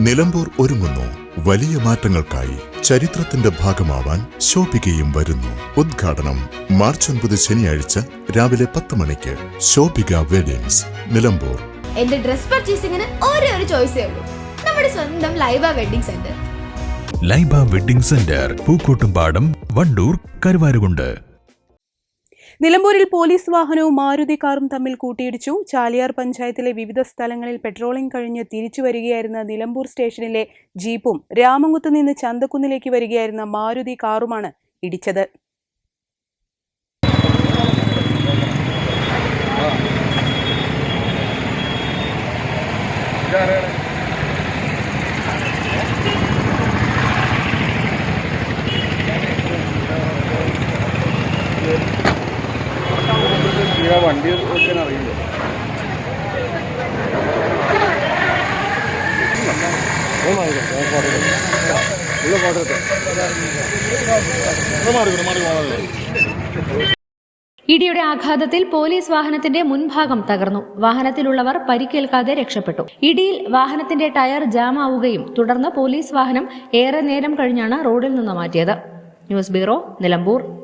നിലമ്പൂർ ഒരുങ്ങുന്നു. വലിയ മാറ്റങ്ങൾക്കായി ചരിത്രത്തിന്റെ ഭാഗമാവാൻ ശോഭികയും വരുന്നു. ഉദ്ഘാടനം മാർച്ച് ഒൻപത് ശനിയാഴ്ച രാവിലെ പത്ത് മണിക്ക് ശോഭിക വെഡിങ്സ് നിലമ്പൂർ. എന്റെ ഡ്രസ് പർച്ചേസിംഗിന് ഒരേ ഒരു ചോയ്സേ ഉള്ളൂ. നമ്മുടെ സ്വന്തം Laiba wedding centre Laiba wedding centre Pookkottumpadam Wandoor Karuvarakundu. നിലമ്പൂരിൽ പോലീസ് വാഹനവും മാരുതി കാറും തമ്മിൽ കൂട്ടിയിടിച്ചു. ചാലിയാർ പഞ്ചായത്തിലെ വിവിധ സ്ഥലങ്ങളിൽ പെട്രോളിംഗ് കഴിഞ്ഞ് തിരിച്ചു വരികയായിരുന്ന നിലമ്പൂർ സ്റ്റേഷനിലെ ജീപ്പും രാമങ്കുത്ത് നിന്ന് ചന്തക്കുന്നിലേക്ക് വരികയായിരുന്ന മാരുതി കാറുമാണ് ഇടിച്ചത്. വണ്ടി ഓടിക്കാൻ അറിയില്ല? ഇടിയുടെ ആഘാതത്തിൽ പോലീസ് വാഹനത്തിന്റെ മുൻഭാഗം തകർന്നു. വാഹനത്തിലുള്ളവർ പരിക്കേൽക്കാതെ രക്ഷപ്പെട്ടു. ഇടിയിൽ വാഹനത്തിന്റെ ടയർ ജാമാവുകയും തുടർന്ന് പോലീസ് വാഹനം ഏറെ നേരം കഴിഞ്ഞാണ് റോഡിൽ നിന്ന് മാറ്റിയത്. News bureau Nilambur.